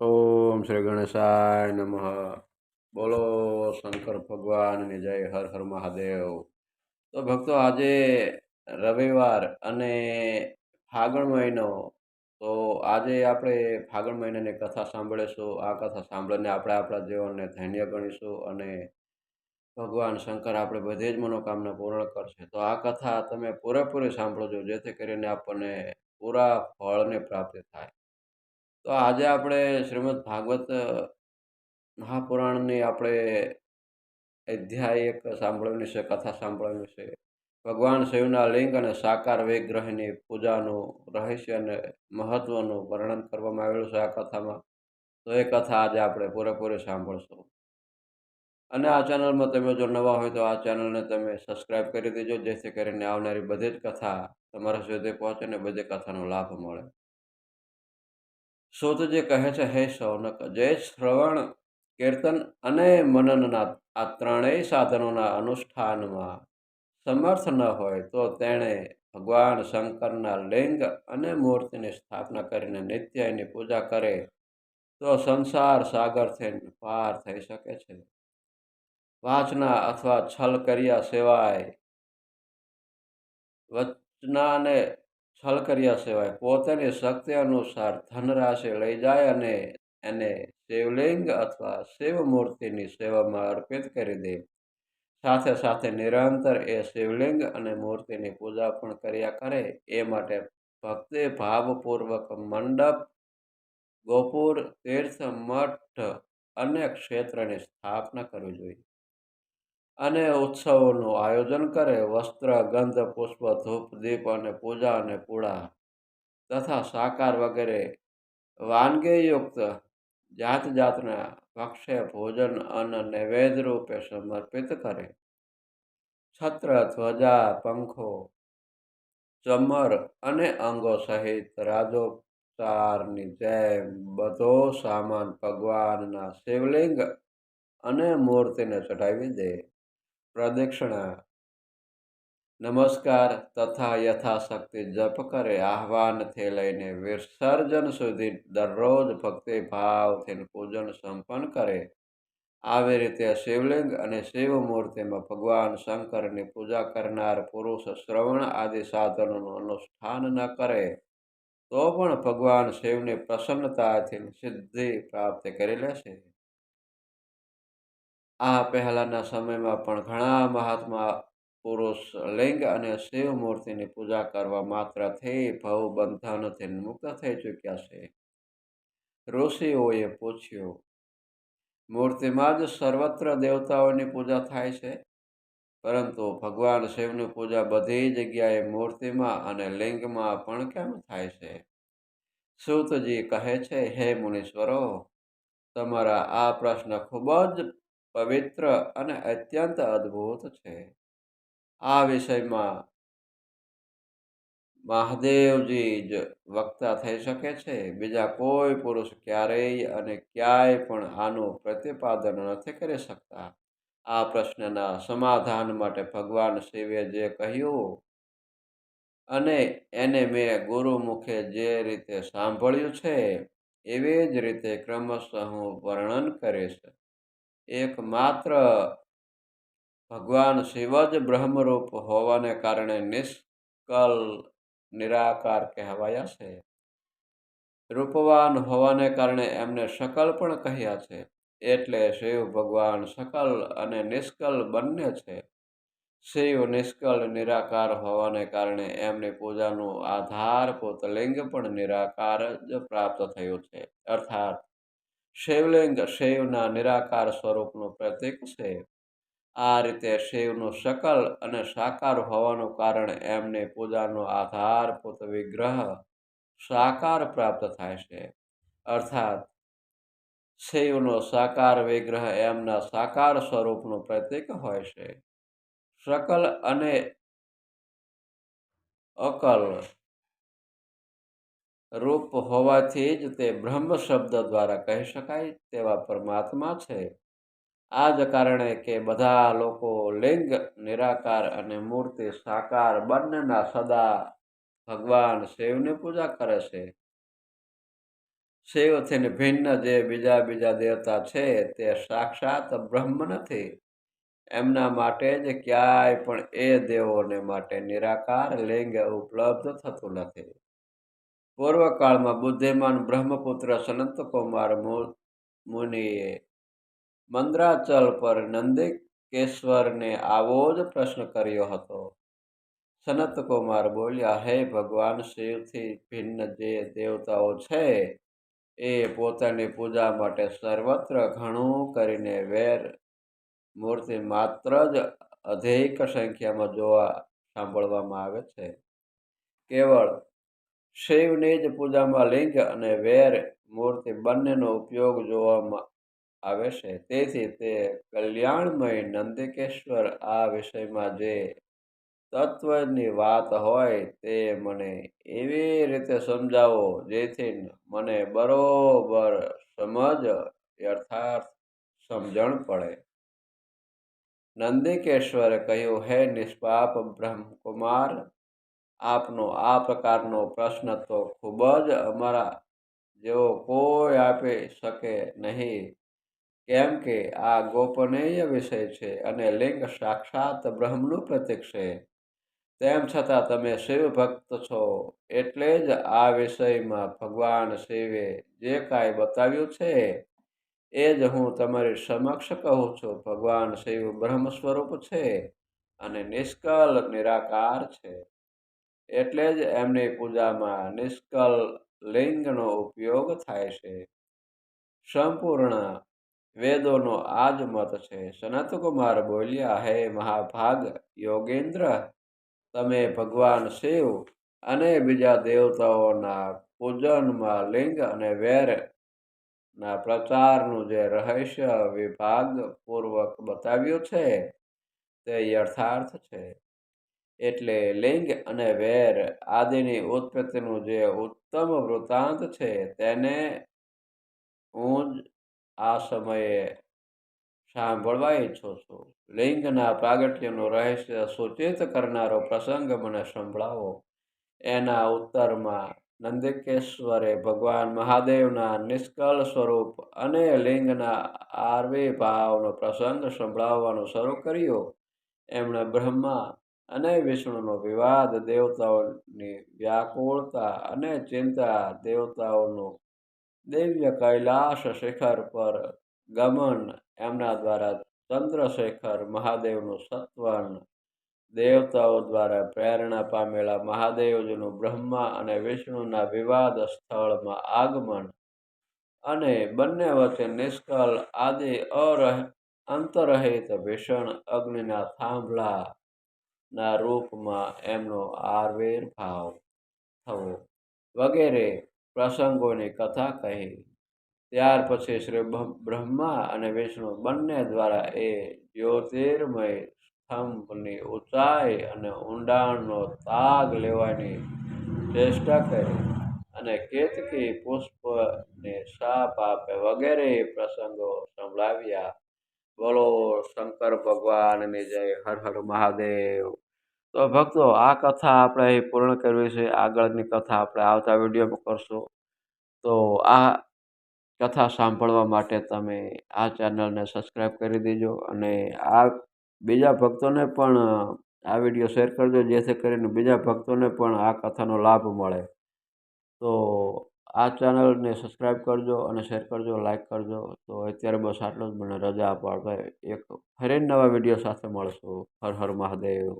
ઓમ શ્રી ગણેશાય નમઃ. બોલો શંકર ભગવાનની જય હર હર મહાદેવ. તો ભક્તો, આજે રવિવાર અને ફાગણ મહિનો, તો આજે આપણે ફાગણ મહિનાની કથા સાંભળીશું. આ કથા સાંભળીને આપણે આપણા જીવનને ધન્ય ગણીશું અને ભગવાન શંકર આપણે બધી જ મનોકામના પૂર્ણ કરશે. તો આ કથા તમે પૂરેપૂરી સાંભળજો, જેથી કરીને આપણને પૂરા ફળની પ્રાપ્તિ થાય. તો આજે આપણે શ્રીમદ ભાગવત મહાપુરાણની આપણે અધ્યાય સાંભળવાની છે, કથા સાંભળવાની છે. ભગવાન શિવના લિંગ અને સાકાર વિગ્રહની પૂજાનું રહસ્ય અને મહત્વનું વર્ણન કરવામાં આવેલું છે આ કથામાં. તો એ કથા આજે આપણે પૂરેપૂરી સાંભળશું. અને આ ચેનલમાં તમે જો નવા હોય તો આ ચેનલને તમે સબસ્ક્રાઈબ કરી દેજો, જેથી કરીને આવનારી બધી જ કથા તમારા સુધી પહોંચે અને બધી કથાનો લાભ મળે. સુતજી કહે છે, હે શૌનક, જય શ્રવણ કીર્તન અને મનનના આ ત્રણેય સાધનોના અનુષ્ઠાનમાં સમર્થ ન હોય તો તેણે ભગવાન શંકરના લિંગ અને મૂર્તિની સ્થાપના કરીને નિત્ય એની પૂજા કરે તો સંસાર સાગરથી પાર થઈ શકે છે. વાચના અથવા છલ કર્યા સિવાય વચનાને છલ કર્યા સિવાય પોતાની શક્તિ અનુસાર ધનરાશિ લઈ જાય અને એને શિવલિંગ અથવા શિવ મૂર્તિની સેવામાં અર્પિત કરી દે. સાથે સાથે નિરંતર એ શિવલિંગ અને મૂર્તિની પૂજા પણ કર્યા કરે. એ માટે ભક્તિ ભાવપૂર્વક મંડપ, ગોપુર, તીર્થ, મઠ અને ક્ષેત્રની સ્થાપના કરવી જોઈએ. અને ઉત્સવોનું આયોજન કરે વસ્ત્ર, ગંધ, પુષ્પ, ધૂપ, દીપ અને પૂજા અને પૂળા તથા સાકાર વગેરે. વાનગીયુક્ત જાત જાતના પક્ષે ભોજન અન્ન નૈવેદ્ય રૂપે સમર્પિત કરે. છત્ર, ધ્વજા, પંખો, ચમર અને અંગો સહિત રાજોપચારની જેમ બધો સામાન ભગવાનના શિવલિંગ અને મૂર્તિને ચઢાવી દે. પ્રદક્ષિણા. નમસ્કાર તથા યથાશક્તિ જપ કરે આહ્વાનથી લઈને વિસર્જન સુધી દરરોજ ભક્તિ ભાવથી પૂજન સંપન્ન કરે. આવી રીતે શિવલિંગ અને શિવ મૂર્તિમાં ભગવાન શંકરની પૂજા કરનાર પુરુષ શ્રવણ આદિ સાધનોનું અનુષ્ઠાન ન કરે, તો પણ ભગવાન શિવની પ્રસન્નતાથી સિદ્ધિ પ્રાપ્ત કરી લેશે. આ પહેલાંના સમયમાં પણ ઘણા મહાત્મા પુરુષ લિંગ અને શિવ મૂર્તિની પૂજા કરવા માત્રથી ભવ બંધનથી મુક્ત થઈ ચૂક્યા છે. ઋષિઓએ પૂછ્યું, મૂર્તિમાં જ સર્વત્ર દેવતાઓની પૂજા થાય છે? પરંતુ ભગવાન શિવની પૂજા બધી જગ્યાએ મૂર્તિમાં અને લિંગમાં પણ કેમ થાય છે? સૂતજી કહે છે, હે મુનીશ્વરો, તમારા આ પ્રશ્ન ખૂબ જ પવિત્ર અને અત્યંત અદ્ભુત છે. આ વિષયમાં મહાદેવજી જ વક્તા થઈ શકે છે. બીજા કોઈ પુરુષ ક્યારેય અને ક્યાંય પણ આનું પ્રતિપાદન નથી કરી શકતા. આ પ્રશ્નના સમાધાન માટે ભગવાન શિવે જે કહ્યું અને એને મેં ગુરુ મુખે જે રીતે સાંભળ્યું છે, એવી જ રીતે ક્રમશઃ હું વર્ણન કરીશ. એકમાત્ર ભગવાન શિવ જ બ્રહ્મરૂપ હોવાને કારણે નિષ્કલ, નિરાકાર કહેવાયા છે. રૂપવાન હોવાને કારણે એમને શકલ પણ કહ્યા છે. એટલે શિવ ભગવાન શકલ અને નિષ્કલ બંને છે. શિવ નિષ્કલ, નિરાકાર હોવાને કારણે એમની પૂજાનું આધારભૂત લિંગ પણ નિરાકાર જ પ્રાપ્ત થયું છે. અર્થાત શિવલિંગ, શિવના નિરાકાર સ્વરૂપનું પ્રતીક છે. આ રીતે શિવનું શકલ અને સાકાર હોવાનું કારણ એમને પૂજાનો આધારભૂત વિગ્રહ સાકાર પ્રાપ્ત થાય છે. અર્થાત, શિવનો સાકાર વિગ્રહ એમના સાકાર સ્વરૂપનું પ્રતીક હોય છે. શકલ અને અકલ રૂપ હોવાથી જ તે બ્રહ્મ શબ્દ દ્વારા કહી શકાય તેવા પરમાત્મા છે. આ જ કારણે કે બધા લોકો લિંગ, નિરાકાર અને મૂર્તિ સાકાર બંનેના સદા ભગવાન શિવની પૂજા કરે છે. શિવથી ભિન્ન જે બીજા બીજા દેવતા છે તે સાક્ષાત બ્રહ્મ નથી. એમના માટે જ ક્યાંય પણ એ દેવોને માટે નિરાકાર, લિંગ ઉપલબ્ધ થતું નથી. પૂર્વકાળમાં બુદ્ધિમાન બ્રહ્મપુત્ર સનંતકુમાર મુનિએ મંદ્રાચલ પર નંદિકેશ્વરને આવો જ પ્રશ્ન કર્યો હતો. સનતકુમાર બોલ્યા, હે ભગવાન શિવથી ભિન્ન જે દેવતાઓ છે, એ પોતાની પૂજા માટે સર્વત્ર ઘણું કરીને વેર મૂર્તિ માત્ર જ અધિક સંખ્યામાં જોવા સાંભળવામાં આવે છે. કેવળ શિવની જ પૂજામાં લિંગ અને વેર, મૂર્તિ બંનેનો ઉપયોગ જોવામાં આવે છે. તેથી તે કલ્યાણમય નંદિકેશ્વર આ વિષયમાં જે તત્વની વાત હોય તે મને એવી રીતે સમજાવો જેથી મને બરોબર સમજ, યથાર્થ સમજણ પડે. નંદિકેશ્વરે કહ્યું, હે નિષ્પાપ બ્રહ્મકુમાર આપનો, આ પ્રકારનો પ્રશ્ન તો ખૂબ જ અમારા જેવો કોઈ આપી શકે નહીં. કેમ કે આ ગોપનીય વિષય છે અને લિંગ સાક્ષાત બ્રહ્મનું પ્રતીક છે. તેમ છતાં તમે શિવ ભક્ત છો એટલે જ આ વિષયમાં ભગવાન શિવે જે કાંઈ બતાવ્યું છે એ જ હું તમારી સમક્ષ કહું છું. ભગવાન શિવ બ્રહ્મ સ્વરૂપ છે અને નિષ્કલ, નિરાકાર છે. એટલે જ એમની પૂજામાં નિષ્કલ લિંગનો ઉપયોગ થાય છે. સંપૂર્ણ વેદોનો આ જ મત છે. સનતકુમાર બોલ્યા, હે મહાભાગ યોગેન્દ્ર, તમે ભગવાન શિવ અને બીજા દેવતાઓના પૂજનમાં લિંગ અને વેર ના પ્રચારનું જે રહસ્ય વિભાગ પૂર્વક બતાવ્યું છે, તે યથાર્થ છે. એટલે લિંગ અને વેર આદિની ઉત્પત્તિનું જે ઉત્તમ વૃત્તાંત છે તેને હું જ આ સમયે સાંભળવા ઈચ્છું છું. લિંગના પ્રાગટ્યનું રહસ્ય સૂચિત કરનારો પ્રસંગ મને સંભળાવો. એના ઉત્તરમાં નંદિકેશ્વરે ભગવાન મહાદેવના નિષ્કળ સ્વરૂપ અને લિંગના આવિર્ભાવનો પ્રસંગ સંભળાવવાનું શરૂ કર્યો. એમણે બ્રહ્મા અને વિષ્ણુનો વિવાદ દેવતાઓની વ્યાકુળતા અને ચિંતા દેવતાઓનું દિવ્ય કૈલાસ શિખર પર ગમન એમના દ્વારા ચંદ્રશેખર મહાદેવનું સત્વન દેવતાઓ દ્વારા પ્રેરણા પામેલા મહાદેવજીનું બ્રહ્મા અને વિષ્ણુના વિવાદ સ્થળમાં આગમન અને બંને વચ્ચે નિષ્કલ આદિ અરહ અંતરહિત ભીષણ અગ્નિના થાંભલા ના રૂપમાં એમનો આવિર્ભાવ થવો વગેરે પ્રસંગોની કથા કહી. ત્યાર પછી શ્રી બ્રહ્મા અને વિષ્ણુ બંને દ્વારા એ જ્યોતિર્મય સ્તંભની ઊંચાઈ અને ઊંડાણનો તાગ લેવાની ચેષ્ટા કરી અને કેતકી પુષ્પને સાપ આપે વગેરે પ્રસંગો સંભળાવ્યા. બોલો શંકર ભગવાનની જય, હર હર મહાદેવ. તો ભક્તો, આ કથા આપણે અહીં પૂર્ણ કરવી છે. આગળની કથા આપણે આવતા વિડીયોમાં કરશું. તો આ કથા સાંભળવા માટે તમે આ ચેનલને સબસ્ક્રાઈબ કરી દેજો અને આ બીજા ભક્તોને પણ આ વીડિયો શેર કરજો જેથી કરીને બીજા ભક્તોને પણ આ કથાનો લાભ મળે. તો આ ચેનલને સબસ્ક્રાઈબ કરજો અને શેર કરજો લાઈક કરજો. તો અત્યારે બસ આટલું જ. મને રજા આપો આપણે એક ફરી નવા વીડિયો સાથે મળશું. હર હર મહાદેવ.